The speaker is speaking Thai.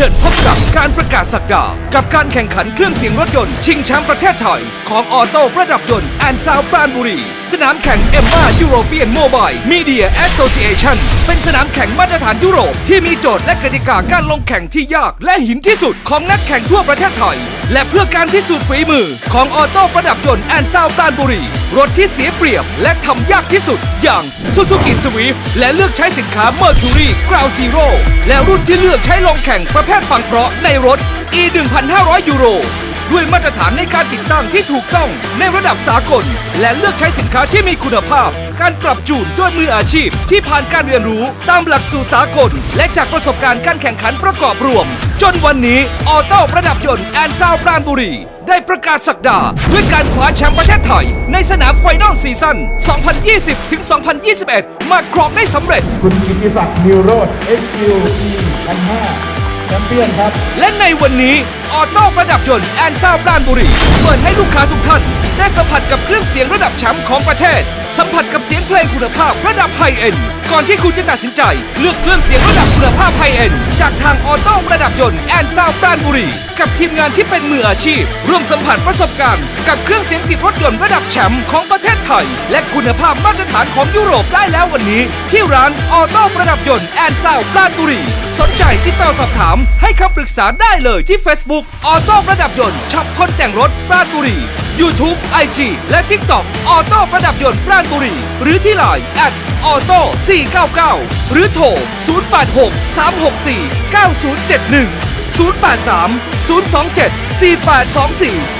ชิญพบกับการประกาศสักดา กับการแข่งขันเครื่องเสียงรถยนต์ ชิงแชมป์ประเทศไทย ของออโต้ประดับยนต์แอนซาวปราณบุรี สนามแข่งเอ็มมายูโรเปียนโมบายมีเดียแอสโซเ a t ชันเป็นสนามแข่งมาตรฐานยุโรป ที่มีโจทย์และกติกาการลงแข่งที่ยากและหินที่สุดของนักแข่งทั่วประเทศไทย และเพื่อการพิสูจน์ฝีมือของออโต้ประดับยนต์แอนซาวปราณบุรีรถที่เสียเปรียบและทำยากที่สุดอย่าง Suzuki Swift และเลือกใช้สินค้า Mercury Ground Zero และรุ่นที่เลือกใช้ลงแข่งประเภทฟังเพราะในรถ E 1,500 ยูโร ด้วยมาตรฐานในการติดตั้งที่ถูกต้องในระดับสากล และเลือกใช้สินค้าที่มีคุณภาพ การปรับจูนด้วยมืออาชีพ ที่ผ่านการเรียนรู้ตามหลักสูตรสากล และจากประสบการณ์การแข่งขันประกอบรวม จนวันนี้ออโต้ประดับยนต์แอนซาวปราณบุรีได้ประกาศสักดา ด้วยการคว้าแชมป์ประเทศไทย ในสนามไฟนอลซีซั่น 2020-2021 มาครองได้สำเร็จ คุณกิติศักดิ์นิวโรธ SQE 1 5 แชมเปี้ยนครับ และในวันนี้ออโต้ประดับยนต์แอนซาวปราณบุรี เปิดให้ลูกค้าทุกท่าน ได้สัมผัสกับเครื่องเสียงระดับแชมป์ของประเทศ สัมผัสกับเสียงเพลงคุณภาพระดับไฮเอ็น ก่อนที่คุณจะตัดสินใจ เลือกเครื่องเสียงระดับคุณภาพไฮเอ็นจากทางออโต้ระดับยนต์แอนซาวปราณบุรี กับทีมงานที่เป็นมืออาชีพ ร่วมสัมผัสประสบการณ์ กับเครื่องเสียงติดรถยนต์ระดับแชมป์ของประเทศไทย และคุณภาพมาตรฐานของยุโรปได้แล้ววันนี้ ที่ร้านออโต้ระดับยนต์แอนซาวปราณบุรี สนใจติดต่อสอบถาม ให้คำปรึกษาได้เลยที่ Facebook ออโต้ระดับยนต์ช็อปคนแต่งรถปราณบุรี YouTube IG และ TikTok ออโต้ระดับยนต์ปราณบุรี หรือที่ Line แอดออโต 499 หรือโทร 086 364 9071 083 027 4824